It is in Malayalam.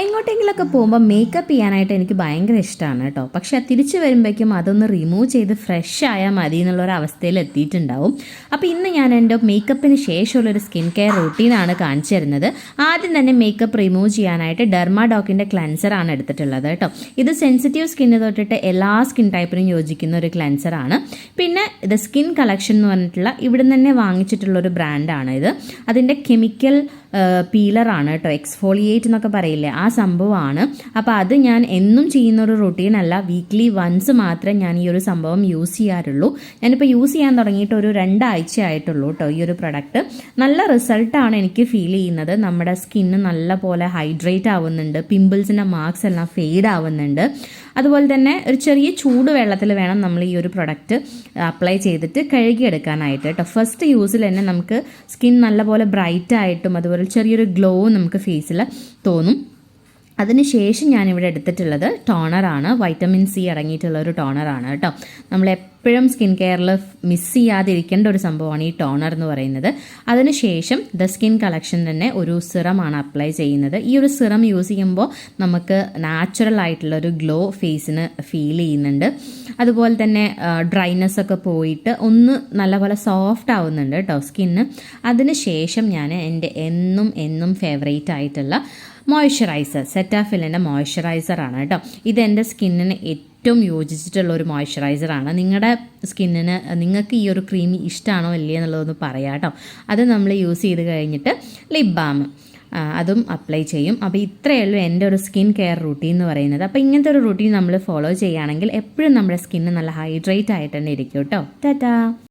എങ്ങോട്ടെങ്കിലൊക്കെ പോകുമ്പോൾ മേക്കപ്പ് ചെയ്യാനായിട്ട് എനിക്ക് ഭയങ്കര ഇഷ്ടമാണ് കേട്ടോ പക്ഷെ തിരിച്ചു വരുമ്പോഴേക്കും അതൊന്ന് റിമൂവ് ചെയ്ത് ഫ്രഷ് ആയാൽ മതി എന്നുള്ളൊരു അവസ്ഥയിൽ എത്തിയിട്ടുണ്ടാവും. അപ്പോൾ ഇന്ന് ഞാൻ എന്റെ മേക്കപ്പിന് ശേഷമുള്ളൊരു സ്കിൻ കെയർ റൂട്ടീനാണ് കാണിച്ചു തരുന്നത്. ആദ്യം തന്നെ മേക്കപ്പ് റിമൂവ് ചെയ്യാനായിട്ട് ഡെർമാഡോക്കിന്റെ ക്ലെൻസറാണ് എടുത്തിട്ടുള്ളത് കേട്ടോ ഇത് സെൻസിറ്റീവ് സ്കിന്ന് തൊട്ടിട്ട് എല്ലാ സ്കിൻ ടൈപ്പിനും യോജിക്കുന്ന ഒരു ക്ലൻസറാണ് പിന്നെ ഇത് സ്കിൻ കളക്ഷൻ എന്ന് പറഞ്ഞിട്ടുള്ള ഇവിടെ തന്നെ വാങ്ങിച്ചിട്ടുള്ള ഒരു ബ്രാൻഡാണ് ഇത്. അതിന്റെ കെമിക്കൽ പീലറാണ് കേട്ടോ എക്സ്ഫോളിയേറ്റ് എന്നൊക്കെ പറയില്ലേ ആ സംഭവമാണ്. അപ്പോൾ അത് ഞാൻ എന്നും ചെയ്യുന്ന ഒരു റുട്ടീൻ അല്ല വീക്ക്ലി വൺസ് മാത്രമേ ഞാൻ ഈ ഒരു സംഭവം യൂസ് ചെയ്യാറുള്ളൂ. ഞാനിപ്പോൾ യൂസ് ചെയ്യാൻ തുടങ്ങിയിട്ട് ഒരു രണ്ടാഴ്ച ആയിട്ടുള്ളൂ കേട്ടോ ഈ ഒരു പ്രൊഡക്റ്റ് നല്ല റിസൾട്ടാണ് എനിക്ക് ഫീൽ ചെയ്യുന്നത്. നമ്മുടെ സ്കിന്ന് നല്ല പോലെ ഹൈഡ്രേറ്റ് ആവുന്നുണ്ട് പിമ്പിൾസിന്റെ മാർക്സ് എല്ലാം ഫെയ്ഡ് ആവുന്നുണ്ട്. അതുപോലെ തന്നെ ഒരു ചെറിയ ചൂട് വെള്ളത്തിൽ വേണം നമ്മൾ ഈ ഒരു പ്രൊഡക്റ്റ് അപ്ലൈ ചെയ്തിട്ട് കഴുകിയെടുക്കാനായിട്ട് കേട്ടോ. ഫസ്റ്റ് യൂസിൽ തന്നെ നമുക്ക് സ്കിൻ നല്ലപോലെ ബ്രൈറ്റ് ആയിട്ടും അതുപോലെ ചെറിയൊരു ഗ്ലോ നമുക്ക് ഫേസിൽ തോന്നും. അതിനുശേഷം ഞാനിവിടെ എടുത്തിട്ടുള്ളത് ടോണറാണ് വൈറ്റമിൻ സി അടങ്ങിയിട്ടുള്ള ഒരു ടോണറാണ് കേട്ടോ. നമ്മൾ എപ്പോഴും സ്കിൻ കെയറിൽ മിസ് ചെയ്യാതിരിക്കേണ്ട ഒരു സംഭവമാണ് ഈ ടോണർ എന്ന് പറയുന്നത്. അതിനുശേഷം ദ സ്കിൻ കളക്ഷൻ തന്നെ ഒരു സിറമാണ് അപ്ലൈ ചെയ്യുന്നത്. ഈ ഒരു സിറം യൂസ് ചെയ്യുമ്പോൾ നമുക്ക് നാച്ചുറൽ ആയിട്ടുള്ള ഒരു ഗ്ലോ ഫേസിന് ഫീൽ ചെയ്യുന്നുണ്ട്. അതുപോലെ തന്നെ ഡ്രൈനെസ് ഒക്കെ പോയിട്ട് ഒന്ന് നല്ലപോലെ സോഫ്റ്റ് ആവുന്നുണ്ട് കേട്ടോ സ്കിന്ന്. അതിനുശേഷം ഞാൻ എന്റെ എന്നും എന്നും ഫേവറേറ്റ് ആയിട്ടുള്ള മോയ്സ്ചറൈസർ സെറ്റാഫിലിന്റെ മോയ്സ്ചറൈസറാണ് കേട്ടോ. ഇത് എന്റെ സ്കിന്നിന് ഏറ്റവും യോജിച്ചിട്ടുള്ള ഒരു മോയ്സ്ചറൈസറാണ് നിങ്ങളുടെ സ്കിന്നിന് നിങ്ങൾക്ക് ഈ ഒരു ക്രീം ഇഷ്ടമാണോ ഇല്ലേ എന്നുള്ളതൊന്ന് പറയാം കേട്ടോ അത് നമ്മൾ യൂസ് ചെയ്ത് കഴിഞ്ഞിട്ട് ലിപ് ബാം അതും അപ്ലൈ ചെയ്യും. അപ്പോൾ ഇത്രയേ ഉള്ളൂ എന്റെ ഒരു സ്കിൻ കെയർ റൂട്ടീൻ എന്ന് പറയുന്നത്. അപ്പോൾ ഇങ്ങനത്തെ ഒരു റൂട്ടീൻ നമ്മൾ ഫോളോ ചെയ്യുകയാണെങ്കിൽ എപ്പോഴും നമ്മുടെ സ്കിന്ന് നല്ല ഹൈഡ്രേറ്റ് ആയിട്ട് തന്നെ ഇരിക്കും കേട്ടോ ടാറ്റാ!